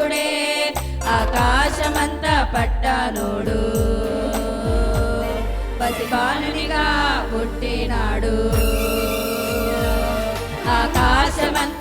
నాయకుడే ఆకాశమంత పట్టానోడు పసిపానుడిగా పుట్టినాడు. ఆకాశమంత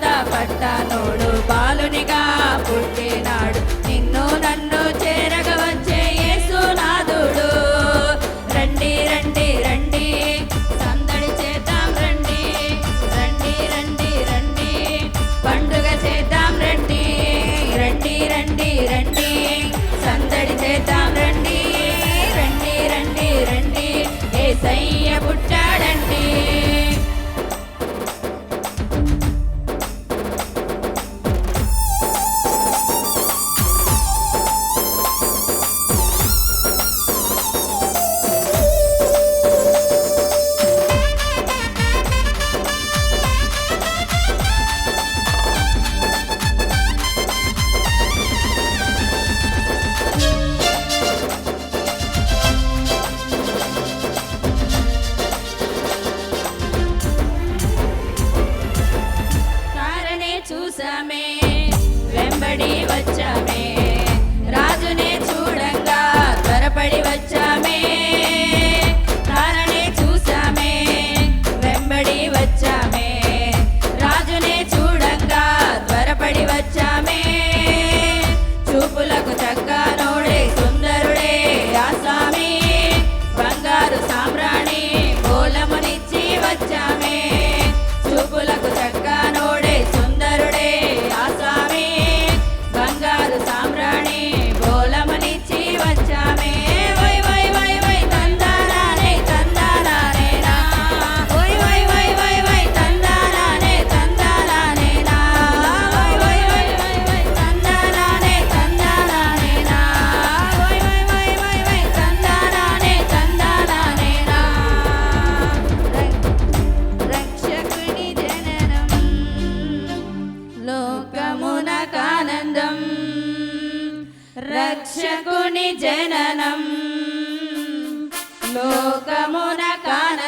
చూసామే. వెంబడి వచ్చామే. ముఖమున కానందం. రక్షకుని జననం. లోకమున కాన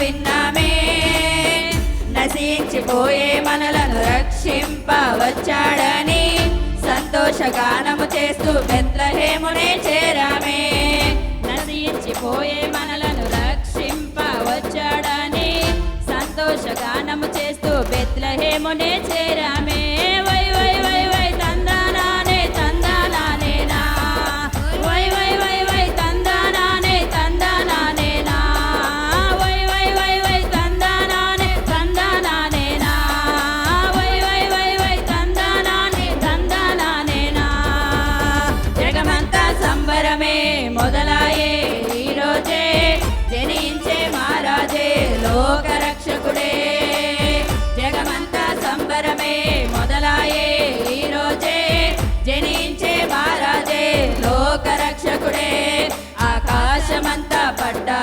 విన్నామే. నశించిపోయే మనలను రక్షింపవచ్చాడని సంతోషగానము చేస్తూ బెత్లహేమునే చేరామే. నశించిపోయే మనలను రక్షింపవచ్చాడని సంతోషగానము చేస్తూ బెత్లహేమునే చేరామే.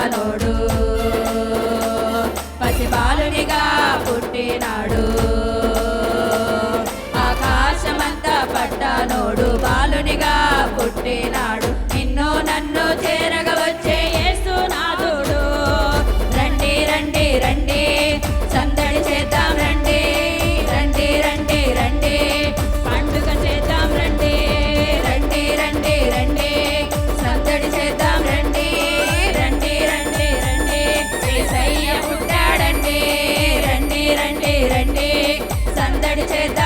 జ్ఞానుడు పసిబాలునిగా పుట్టినాడు. ఆకాశమంతా నోడు బాలునిగా పుట్టినాడు. dedicated